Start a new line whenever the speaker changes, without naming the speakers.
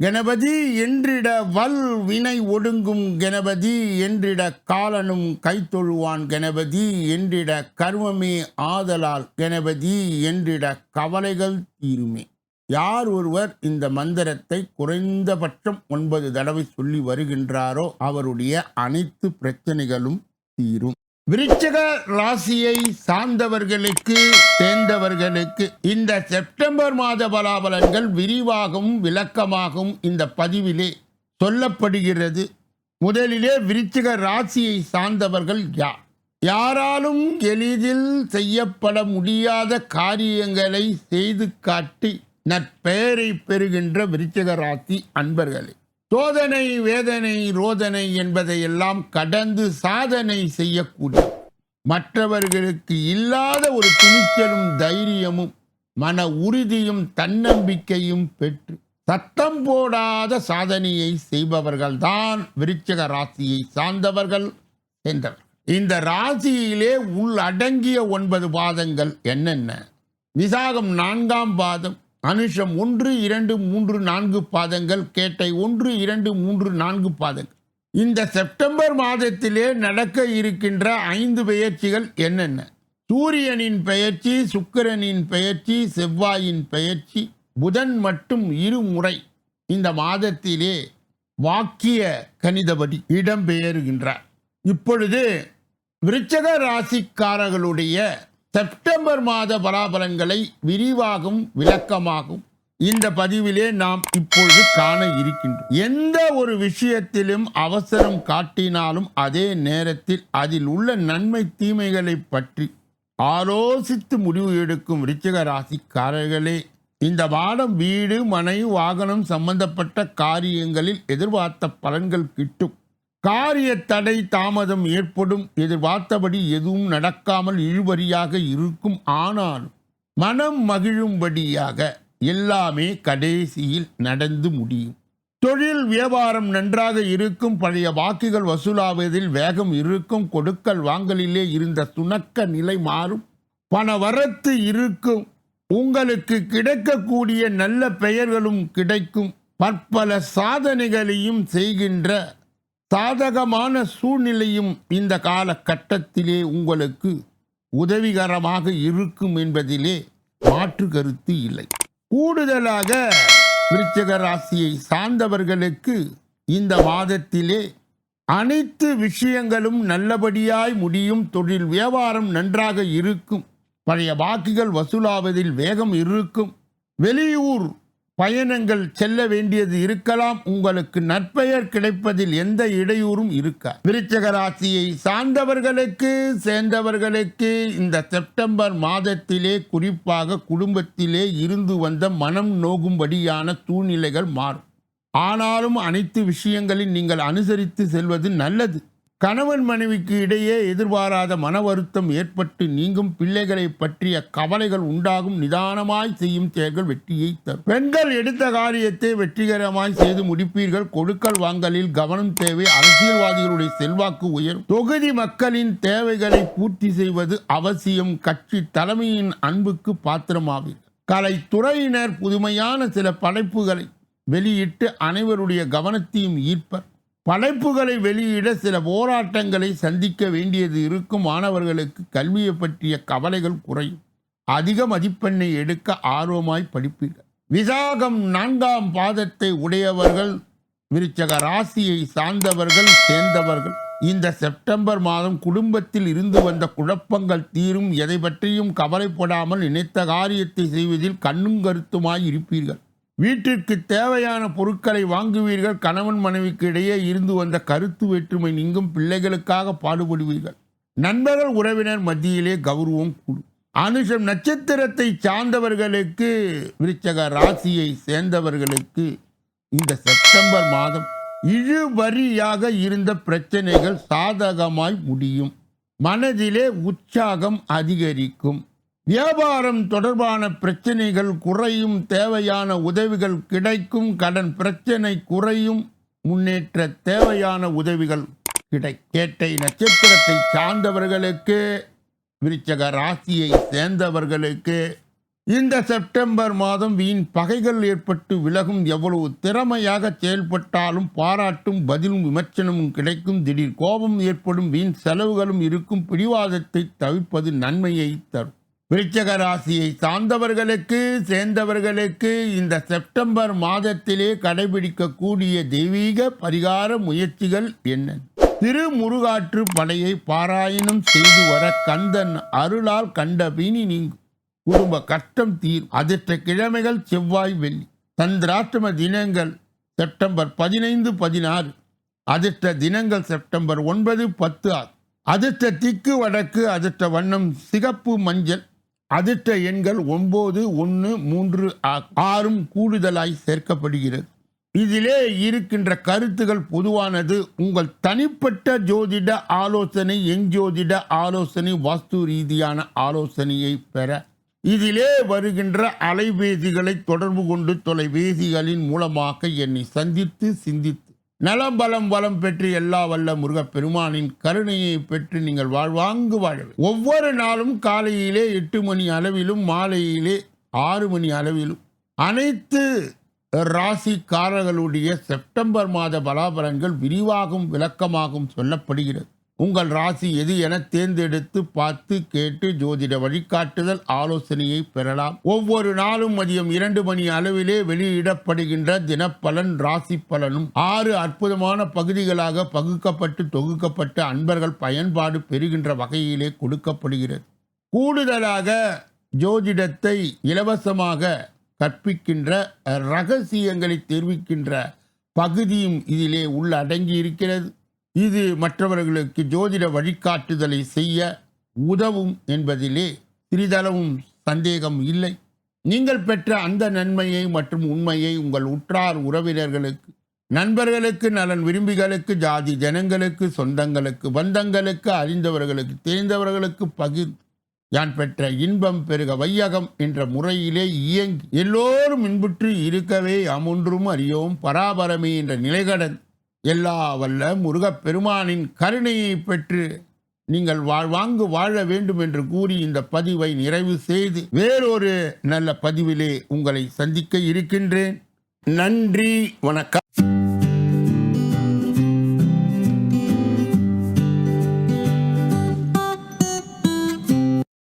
கணபதி என்றிட வல் வினை ஒடுங்கும் கணபதி என்றிட காலனும் கைத்தொழுவான் கணபதி என்றிட கர்மமே ஆதலால் கணபதி என்றிட கவலைகள் தீருமே. யார் ஒருவர் இந்த மந்திரத்தை குறைந்தபட்சம் ஒன்பது தடவை சொல்லி வருகின்றாரோ அவருடைய அனைத்து பிரச்சனைகளும் தீரும். விருச்சக ராசியை சார்ந்தவர்களுக்கு சேர்ந்தவர்களுக்கு இந்த செப்டம்பர் மாத பலாபலன்கள் விரிவாகவும் விளக்கமாகவும் இந்த பதிவிலே சொல்லப்படுகிறது. முதலிலே விருச்சிக ராசியை சார்ந்தவர்கள் யார்? யாராலும் எளிதில் செய்யப்பட முடியாத காரியங்களை செய்து காட்டி நற்பெயரை பெறுகின்ற விருச்சிக ராசி அன்பர்களே சோதனை வேதனை ரோதனை என்பதையெல்லாம் கடந்து சாதனை செய்யக்கூடிய மற்றவர்களுக்கு இல்லாத ஒரு துணிச்சலும் தைரியமும் மன உறுதியும் தன்னம்பிக்கையும் பெற்று சத்தம் போடாத சாதனையை செய்பவர்கள்தான் விருச்சக ராசியை சார்ந்தவர்கள் என்றவர் இந்த ராசியிலே உள்ளடங்கிய ஒன்பது பாதங்கள் என்னென்ன? விசாகம் நான்காம் பாதம் அனுஷம் ஒன்று இரண்டு மூன்று நான்கு பாதங்கள் கேட்டை ஒன்று இரண்டு மூன்று நான்கு பாதங்கள். இந்த செப்டம்பர் மாதத்திலே நடக்க இருக்கின்ற ஐந்து பெயர்ச்சிகள் என்னென்ன? சூரியனின் பெயர்ச்சி சுக்கிரனின் பெயர்ச்சி செவ்வாயின் பெயர்ச்சி புதன் மட்டும் இருமுறை இந்த மாதத்திலே வாக்கிய கணிதபடி இடம்பெயர்கின்றார். இப்பொழுது விருச்சக ராசிக்காரர்களுடைய செப்டம்பர் மாத பலாபலன்களை விரிவாகவும் விளக்கமாகவும் இந்த பதிவிலே நாம் இப்பொழுது காண இருக்கின்றோம். எந்த ஒரு விஷயத்திலும் அவசரம் காட்டினாலும் அதே நேரத்தில் அதில் உள்ள நன்மை தீமைகளை பற்றி ஆலோசித்து முடிவு எடுக்கும் ரிச்சக ராசிக்காரர்களே இந்த வாரம் வீடு மனை வாகனம் சம்பந்தப்பட்ட காரியங்களில் எதிர்பார்த்த பலன்கள் கிட்டும். காரிய தடை தாமதம் ஏற்படும் எதிர்பார்த்தபடி எதுவும் நடக்காமல் இழுபறியாக இருக்கும் ஆனாலும் மனம் மகிழும்படியாக எல்லாமே கடைசியில் நடந்து முடியும். தொழில் வியாபாரம் நன்றாக இருக்கும் பழைய வாக்குகள் வசூலாவதில் வேகம் இருக்கும் கொடுக்கல் வாங்கலிலே இருந்த சுணக்க நிலை மாறும் பண வரத்து இருக்கும் உங்களுக்கு கிடைக்கக்கூடிய நல்ல பெயர்களும் கிடைக்கும் பற்பல சாதனைகளையும் செய்கின்ற சாதகமான சூழ்நிலையும் இந்த காலகட்டத்திலே உங்களுக்கு உதவிகரமாக இருக்கும் என்பதிலே மாற்று கருத்து இல்லை. கூடுதலாக விருச்சக ராசியை சார்ந்தவர்களுக்கு இந்த மாதத்திலே அனைத்து விஷயங்களும் நல்லபடியாய் முடியும் தொழில் வியாபாரம் நன்றாக இருக்கும் பழைய பாக்கிகள் வசூலாவதில் வேகம் இருக்கும் வெளியூர் பயணங்கள் செல்ல வேண்டியது இருக்கலாம். உங்களுக்கு நற்பெயர் கிடைப்பதில் எந்த இடையூறும் இருக்க விருச்சக ராசியை சார்ந்தவர்களுக்கு சேர்ந்தவர்களுக்கு இந்த செப்டம்பர் மாதத்திலே குறிப்பாக குடும்பத்திலே இருந்து வந்த மனம் நோகும்படியான சூழ்நிலைகள் மாறும். ஆனாலும் அனைத்து விஷயங்களில் நீங்கள் அனுசரித்து செல்வது நல்லது. கணவன் மனைவிக்கு இடையே எதிர்பாராத மன வருத்தம் ஏற்பட்டு நீங்கும் பிள்ளைகளை பற்றிய கவலைகள் உண்டாகும். நிதானமாய் செய்யும் செயல்கள் வெற்றியை தரும். பெண்கள் எடுத்த காரியத்தை வெற்றிகரமாய் செய்து முடிப்பீர்கள். கொடுக்கல் வாங்கலில் கவனம் தேவை. அரசியல்வாதிகளுடைய செல்வாக்கு உயரும். தொகுதி மக்களின் தேவைகளை பூர்த்தி செய்வது அவசியம். கட்சி தலைமையின் அன்புக்கு பாத்திரமாவீர்கள் கலைத்துறையினர் புதுமையான சில படைப்புகளை வெளியிட்டு அனைவருடைய கவனத்தையும் ஈர்ப்பர். படைப்புகளை வெளியிட சில போராட்டங்களை சந்திக்க வேண்டியது இருக்கும் மாணவர்களுக்கு கல்வியை பற்றிய கவலைகள் குறையும். அதிக மதிப்பெண்ணை எடுக்க ஆர்வமாய் படிப்பீர்கள். விசாகம் நான்காம் பாதத்தை உடையவர்கள் விருச்சக ராசியை சார்ந்தவர்கள் சேர்ந்தவர்கள். இந்த செப்டம்பர் மாதம் குடும்பத்தில் இருந்து வந்த குழப்பங்கள் தீரும். எதை பற்றியும் கவலைப்படாமல் நினைத்த காரியத்தை செய்வதில் கண்ணும் கருத்துமாய் இருப்பீர்கள். வீட்டிற்கு தேவையான பொருட்களை வாங்குவீர்கள் கணவன் மனைவிக்கு இடையே இருந்து வந்த கருத்து வேற்றுமை நீங்கும் பிள்ளைகளுக்காக பாடுபடுவீர்கள். நண்பர்கள் உறவினர் மத்தியிலே கௌரவம் கூடும். அனுஷம் நட்சத்திரத்தை சார்ந்தவர்களுக்கு விருச்சக ராசியை சேர்ந்தவர்களுக்கு இந்த செப்டம்பர் மாதம் இழுவரியாக இருந்த பிரச்சனைகள் சாதகமாய் முடியும். மனதிலே உற்சாகம் அதிகரிக்கும். வியாபாரம் தொடர்பான பிரச்சனைகள் குறையும் தேவையான உதவிகள் கிடைக்கும் கடன் பிரச்சனை குறையும் முன்னேற்ற தேவையான உதவிகள் கிடை கேட்டை நட்சத்திரத்தை சார்ந்தவர்களுக்கு விருச்சக ராசியை சேர்ந்தவர்களுக்கு இந்த செப்டம்பர் மாதம் வீண் பகைகள் ஏற்பட்டு விலகும் எவ்வளவு திறமையாக செயல்பட்டாலும் பாராட்டும் பதிலும் விமர்சனமும் கிடைக்கும் திடீர் கோபம் ஏற்படும் வீண் செலவுகளும் இருக்கும் பிடிவாதத்தை தவிர்ப்பது நன்மையை தரும். விருச்சக ராசியை சார்ந்தவர்களுக்கு சேர்ந்தவர்களுக்கு இந்த செப்டம்பர் மாதத்திலே கடைபிடிக்கக்கூடிய தெய்வீக பரிகார முயற்சிகள் என்ன? திரு முருகாற்று படையை பாராயணம் செய்து வர கந்தன் அருளால் கண்ட பீனி நீங்கும். குடும்ப கஷ்டம் தீர் அதிர்ஷ்ட கிழமைகள் செவ்வாய் வெள்ளி. சந்திராஷ்டம தினங்கள் செப்டம்பர் பதினைந்து பதினாறு. அதிர்ஷ்ட தினங்கள் செப்டம்பர் ஒன்பது பத்து ஆறு அதிர்ஷ்ட திக்கு வடக்கு அதிர்ஷ்ட வண்ணம் சிகப்பு மஞ்சள். அதிர்ஷ்ட எண்கள் ஒன்பது ஒன்று மூன்று ஆறும் கூடுதலாய் சேர்க்கப்படுகிறது. இதிலே இருக்கின்ற கருத்துகள் பொதுவானது உங்கள் தனிப்பட்ட ஜோதிட ஆலோசனை எங் ஜோதிட ஆலோசனை வாஸ்து ரீதியான ஆலோசனையை பெற. இதிலே வருகின்ற அலைபேசிகளை தொடர்பு கொண்டு தொலைபேசிகளின் மூலமாக என்னை சந்தித்து சிந்தித்து நலம் பலம் வளம் பெற்று எல்லா வல்ல முருகப்பெருமானின் கருணையை பெற்று நீங்கள் வாழ்வாங்கு வாழ ஒவ்வொரு நாளும் காலையிலே எட்டு மணி அளவிலும் மாலையிலே ஆறு மணி அளவிலும். அனைத்து ராசிக்காரர்களுடைய செப்டம்பர் மாத பலாபலங்கள் விரிவாகவும் விளக்கமாகவும் சொல்லப்படுகிறது. உங்கள் ராசி எது என தேர்ந்தெடுத்து பார்த்து கேட்டு ஜோதிட வழிகாட்டுதல் ஆலோசனையை பெறலாம். ஒவ்வொரு நாளும் மதியம் இரண்டு மணி அளவிலே வெளியிடப்படுகின்ற தினப்பலன் ராசி பலனும் ஆறு அற்புதமான பகுதிகளாக பகுக்கப்பட்டு தொகுக்கப்பட்டு அன்பர்கள் பயன்பாடு பெறுகின்ற வகையிலே கொடுக்கப்படுகிறது. கூடுதலாக ஜோதிடத்தை இலவசமாக கற்பிக்கின்ற ரகசியங்களை தெரிவிக்கின்ற பகுதியும் இதிலே உள்ளடங்கி இருக்கிறது இது மற்றவர்களுக்கு ஜோதிட வழிகாட்டுதலை செய்ய உதவும் என்பதிலே சிறிதளவும் சந்தேகம் இல்லை. நீங்கள் பெற்ற அந்த நன்மையை மற்றும் உண்மையை உங்கள் உற்றார் உறவினர்களுக்கு நண்பர்களுக்கு நலன் விரும்பிகளுக்கு ஜாதி ஜனங்களுக்கு சொந்தங்களுக்கு பந்தங்களுக்கு அறிந்தவர்களுக்கு தெரிந்தவர்களுக்கு பகிர்ந்து யான் பெற்ற இன்பம் பெருக வையகம் என்ற முறையிலே இயங்கி எல்லோரும் இன்புற்று இருக்கவே அமொன்றும் அறியோம் பராபரமே என்ற நிலைகடன் எல்லா வல்ல முருகப் பெருமானின் கருணையை பெற்று நீங்கள் வாழ்வாங்கு வாழ வேண்டும் என்று கூறி இந்த பதிவை நிறைவு செய்து வேறொரு நல்ல பதிவிலே உங்களை சந்திக்க இருக்கின்றேன். நன்றி வணக்கம்.